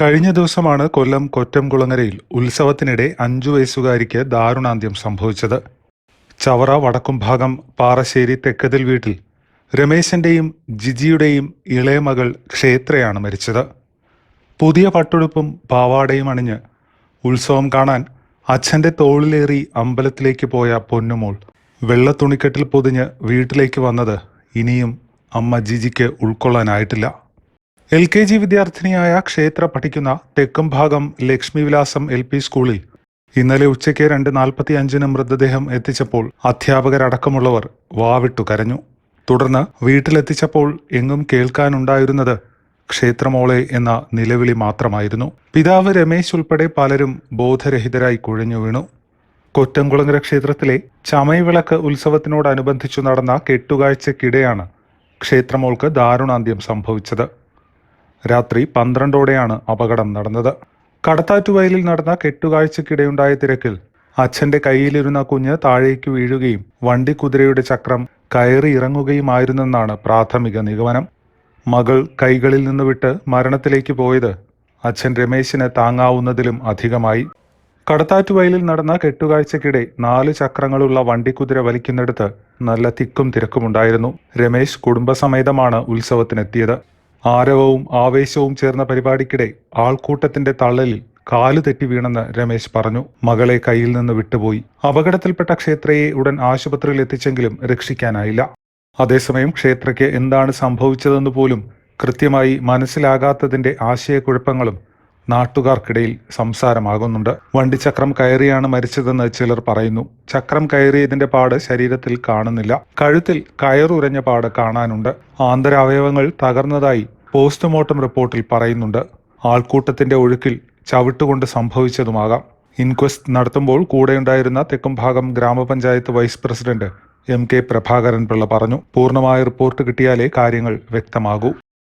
കഴിഞ്ഞ ദിവസമാണ് കൊല്ലം കൊറ്റംകുളങ്ങരയിൽ ഉത്സവത്തിനിടെ അഞ്ചു വയസ്സുകാരിക്ക് ദാരുണാന്ത്യം സംഭവിച്ചത്. ചവറ വടക്കുംഭാഗം പാറശ്ശേരി തെക്കതിൽ വീട്ടിൽ രമേശന്റെയും ജിജിയുടെയും ഇളയ മകൾ ക്ഷേത്രയാണ് മരിച്ചത്. പുതിയ പട്ടുടുപ്പും പാവാടയും അണിഞ്ഞ് ഉത്സവം കാണാൻ അച്ഛന്റെ തോളിലേറി അമ്പലത്തിലേക്ക് പോയ പൊന്നുമോൾ വെള്ള തുണിക്കെട്ടിൽ പൊതിഞ്ഞ് വീട്ടിലേക്ക് വന്നത് ഇനിയും അമ്മ ജിജിക്ക് ഉൾക്കൊള്ളാനായിട്ടില്ല. എൽ കെ ജി വിദ്യാർത്ഥിനിയായ ക്ഷേത്ര പഠിക്കുന്ന തെക്കും ഭാഗം ലക്ഷ്മി വിലാസം എൽ പി സ്കൂളിൽ ഇന്നലെ ഉച്ചയ്ക്ക് രണ്ട് നാൽപ്പത്തി അഞ്ചിന് മൃതദേഹം എത്തിച്ചപ്പോൾ അധ്യാപകരടക്കമുള്ളവർ വാവിട്ടു കരഞ്ഞു. തുടർന്ന് വീട്ടിലെത്തിച്ചപ്പോൾ എങ്ങും കേൾക്കാനുണ്ടായിരുന്നത് ക്ഷേത്രമോളെ എന്ന നിലവിളി മാത്രമായിരുന്നു. പിതാവ് രമേശ് ഉൾപ്പെടെ പലരും ബോധരഹിതരായി കുഴഞ്ഞു വീണു. കൊറ്റംകുളങ്ങര ക്ഷേത്രത്തിലെ ചമയവിളക്ക് ഉത്സവത്തിനോടനുബന്ധിച്ചു നടന്ന കെട്ടുകാഴ്ചക്കിടെയാണ് ക്ഷേത്രമോൾക്ക് ദാരുണാന്ത്യം സംഭവിച്ചത്. രാത്രി പന്ത്രണ്ടോടെയാണ് അപകടം നടന്നത്. കടത്താറ്റുവയലിൽ നടന്ന കെട്ടുകാഴ്ചക്കിടെയുണ്ടായ തിരക്കിൽ അച്ഛന്റെ കയ്യിലിരുന്ന കുഞ്ഞ് താഴേക്ക് വീഴുകയും വണ്ടി കുതിരയുടെ ചക്രം കയറി ഇറങ്ങുകയുമായിരുന്നെന്നാണ് പ്രാഥമിക നിഗമനം. മകൾ കൈകളിൽ നിന്ന് വിട്ട് മരണത്തിലേക്ക് പോയത് അച്ഛൻ രമേശിന് താങ്ങാവുന്നതിലും അധികമായി. കടത്താറ്റുവയലിൽ നടന്ന കെട്ടുകാഴ്ചക്കിടെ നാല് ചക്രങ്ങളുള്ള വണ്ടിക്കുതിര വലിക്കുന്നിടത്ത് നല്ല തിക്കും തിരക്കുമുണ്ടായിരുന്നു. രമേശ് കുടുംബസമേതമാണ് ഉത്സവത്തിനെത്തിയത്. ആരവവും ആവേശവും ചേർന്ന പരിപാടിക്കിടെ ആൾക്കൂട്ടത്തിന്റെ തള്ളലിൽ കാലു തെറ്റി വീണെന്ന് രമേശ് പറഞ്ഞു. മകളെ കയ്യിൽ നിന്ന് വിട്ടുപോയി. അപകടത്തിൽപ്പെട്ട ക്ഷേത്രയെ ഉടൻ ആശുപത്രിയിൽ എത്തിച്ചെങ്കിലും രക്ഷിക്കാനായില്ല. അതേസമയം ക്ഷേത്രയ്ക്ക് എന്താണ് സംഭവിച്ചതെന്ന് പോലും കൃത്യമായി മനസ്സിലാകാത്തതിന്റെ ആശയക്കുഴപ്പങ്ങളും നാട്ടുകാർക്കിടയിൽ സംസാരമാകുന്നുണ്ട്. വണ്ടിച്ചക്രം കയറിയാണ് മരിച്ചതെന്ന് ചിലർ പറയുന്നു. ചക്രം കയറിയതിന്റെ പാട് ശരീരത്തിൽ കാണുന്നില്ല. കഴുത്തിൽ കയറുരഞ്ഞ പാട് കാണാനുണ്ട്. ആന്തരാവയവങ്ങൾ തകർന്നതായി പോസ്റ്റ്മോർട്ടം റിപ്പോർട്ടിൽ പറയുന്നുണ്ട്. ആൾക്കൂട്ടത്തിന്റെ ഒഴുക്കിൽ ചവിട്ടുകൊണ്ട് സംഭവിച്ചതുമാകാം. ഇൻക്വസ്റ്റ് നടത്തുമ്പോൾ കൂടെയുണ്ടായിരുന്ന തെക്കുംഭാഗം ഗ്രാമപഞ്ചായത്ത് vice president M K Prabhakaran Pillai പറഞ്ഞു. പൂർണമായ റിപ്പോർട്ട് കിട്ടിയാലേ കാര്യങ്ങൾ വ്യക്തമാകൂ.